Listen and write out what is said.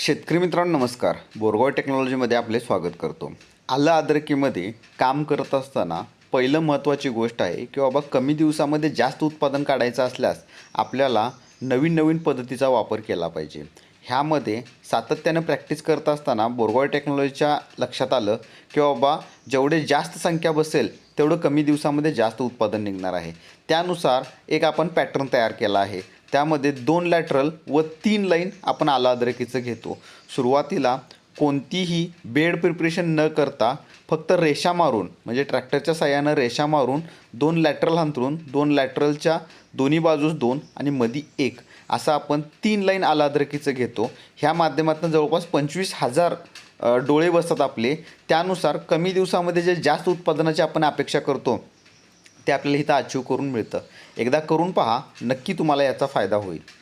शेतकरी मित्रांनो नमस्कार. बोरगाव टेक्नॉलॉजीमध्ये आपले स्वागत करतो. आलं आदरकीमध्ये काम करत असताना पहिलं महत्त्वाची गोष्ट आहे की बाबा कमी दिवसामध्ये जास्त उत्पादन काढायचं असल्यास आपल्याला नवीन नवीन पद्धतीचा वापर केला पाहिजे. ह्यामध्ये सातत्यानं प्रॅक्टिस करत असताना बोरगाव टेक्नॉलॉजीच्या लक्षात आलं की बाबा जेवढे जास्त संख्या बसेल तेवढं कमी दिवसामध्ये जास्त उत्पादन निघणार आहे. त्यानुसार एक आपण पॅटर्न तयार केला आहे. त्यामध्ये दोन लॅटरल व तीन लाईन आपण आला घेतो. सुरुवातीला कोणतीही बेड प्रिपरेशन न करता फक्त रेषा मारून म्हणजे ट्रॅक्टरच्या साह्यानं रेषा मारून दोन लॅटरल अंतरून दोन लॅटरलच्या दोन्ही बाजूस दोन आणि मधी एक असं आपण तीन लाईन आलादरकीचं घेतो. ह्या माध्यमातून जवळपास पंचवीस हजार डोळे बसतात आपले. त्यानुसार कमी दिवसामध्ये जे जास्त उत्पादनाची आपण अपेक्षा करतो ते आपल्याला इथं अचीव करून मिळतं. एकदा करून पहा नक्की तुम्हाला याचा फायदा होईल.